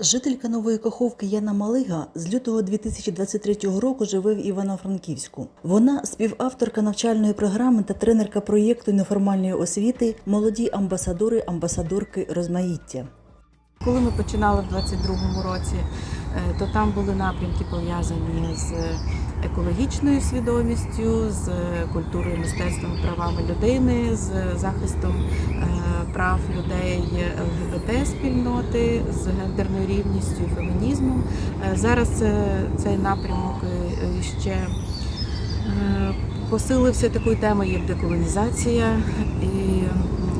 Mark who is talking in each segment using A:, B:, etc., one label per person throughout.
A: Жителька Нової Каховки Яна Малига з лютого 2023 року живе в Івано-Франківську. Вона співавторка навчальної програми та тренерка проєкту неформальної освіти Молоді амбасадори, амбасадорки розмаїття.
B: Коли ми починали в 22-му році, е, то там були напрямки пов'язані з екологічною свідомістю, з культурою, мистецтвом, правами людини, з захистом е, прав людей ЛГБТ спільноти, з гендерною рівністю фемінізмом. Е, Зараз е, цей напрямок е, ще е, посилився такою темою, як деколонізація і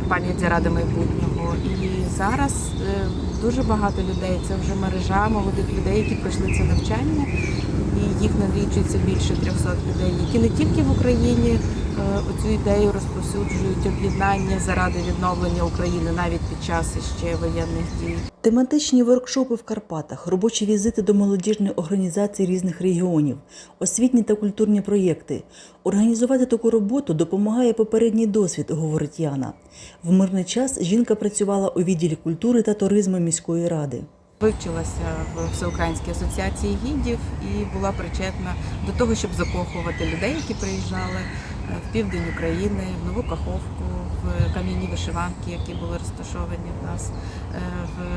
B: пам'ять заради майбутнього. І зараз е, дуже багато людей, це вже мережа молодих людей, які пройшли це навчання, їх налічується більше 300 людей, які не тільки в Україні е, оцю ідею розповсюджують об'єднання заради відновлення України навіть під час ще воєнних дій.
A: Тематичні воркшопи в Карпатах, робочі візити до молодіжних організацій різних регіонів, освітні та культурні проєкти. Організувати таку роботу допомагає попередній досвід, говорить Яна. В мирний час жінка працювала у відділі культури та туризму міської ради.
B: Вивчилася в Всеукраїнській асоціації гідів і була причетна до того, щоб закохувати людей, які приїжджали е, в південь України, в Нову Каховку, в кам'яні вишиванки, які були розташовані в нас, е,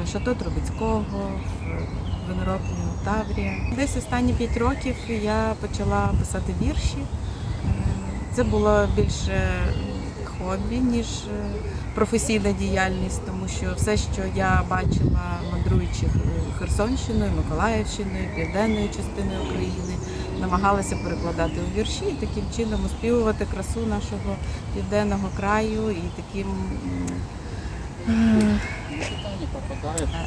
B: в Шато Трубецького, в виноробню Таврія. Десь останні п'ять років я почала писати вірші. Е, Це було більше хобі, ніж е, професійна діяльність, тому що все, що я бачила, мандруючи Херсонщиною, Миколаївщиною, південною частиною України, намагалася перекладати у вірші і таким чином оспівувати красу нашого південного краю і таким е,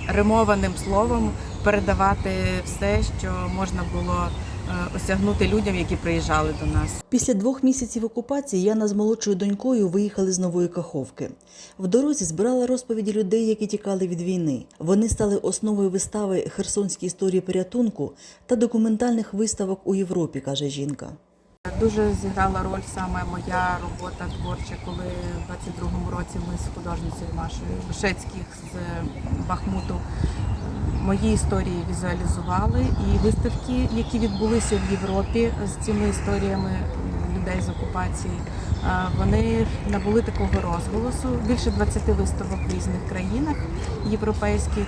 B: римованим словом передавати все, що можна було е, осягнути людям, які приїжджали до нас.
A: Після двох місяців окупації Яна з молодшою донькою виїхали з Нової Каховки. В дорозі збирала розповіді людей, які тікали від війни. Вони стали основою вистави Херсонські історії порятунку та документальних виставок у Європі, каже жінка.
B: Дуже зіграла роль саме моя робота творча, коли в 22-му році ми з художницею Машою Вишецьких з Бахмуту мої історії візуалізували. І виставки, які відбулися в Європі з цими історіями людей з окупації, вони набули такого розголосу. Більше 20 виставок в різних країнах європейських, е,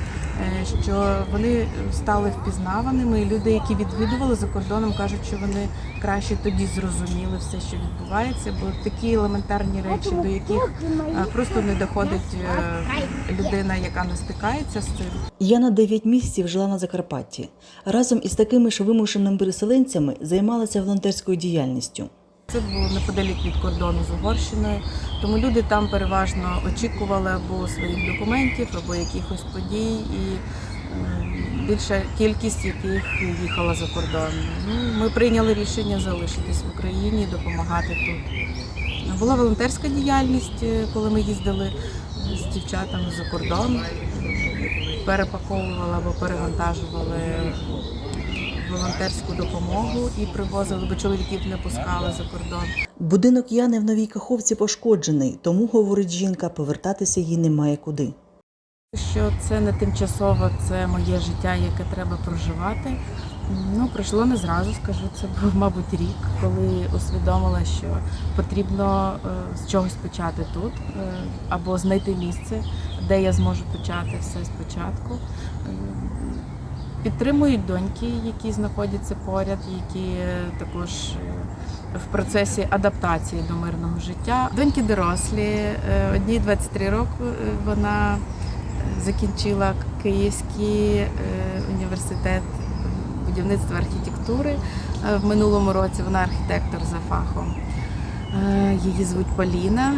B: що вони стали впізнаваними. І люди, які відвідували за кордоном, кажуть, що вони краще тоді зрозуміли все, що відбувається, бо такі елементарні речі, до яких е, просто не доходить е, людина, яка не стикається з цим.
A: Яна 9 місяців жила на Закарпатті. Разом із такими ж вимушеними переселенцями займалася волонтерською діяльністю.
B: Це було неподалік від кордону з Угорщиною, тому люди там переважно очікували або своїх документів, або якихось подій, і е, більша кількість яких їхала за кордон. Ну, ми прийняли рішення залишитись в Україні, допомагати тут. Була волонтерська діяльність, е, коли ми їздили з дівчатами за кордон, перепаковували або перевантажували волонтерську допомогу і привозили, бо чоловіків не пускали за кордон.
A: Будинок Яни в Новій Каховці пошкоджений, тому, говорить жінка, повертатися їй немає куди.
B: Що це не тимчасово, це моє життя, яке треба проживати. Ну, пройшло не зразу, скажу. Це був, мабуть, рік, коли усвідомила, що потрібно е, з чогось почати тут, е, або знайти місце, де я зможу почати все спочатку. Підтримують доньки, які знаходяться поряд, які також е, в процесі адаптації до мирного життя. Доньки дорослі, е, одній 23 роки е, вона закінчила Київський університет будівництва архітектури. В минулому році вона архітектор за фахом. Її звуть Поліна.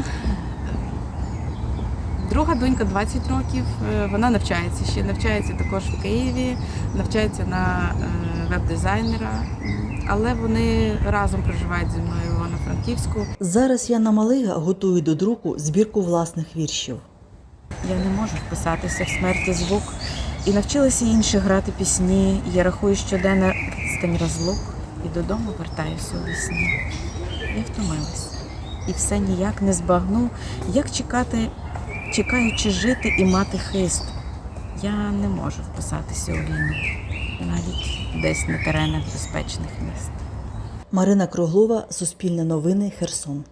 B: Друга донька 20 років. е, Вона навчається ще, навчається також в Києві, навчається на е, веб-дизайнера, але вони разом проживають зі мною в Івано-Франківську.
A: Зараз Яна Малига готує до друку збірку власних віршів.
B: Я не можу вписатися в смерті звук. І навчилася інші грати пісні. Я рахую щоденно відстань розлук і додому вертаюся у вісні. Я втомилась. І все ніяк не збагну, як чекати, чекаючи жити і мати хист. Я не можу вписатися у війну, навіть десь на теренах безпечних міст.
A: Марина Круглова, Суспільне новини, Херсон.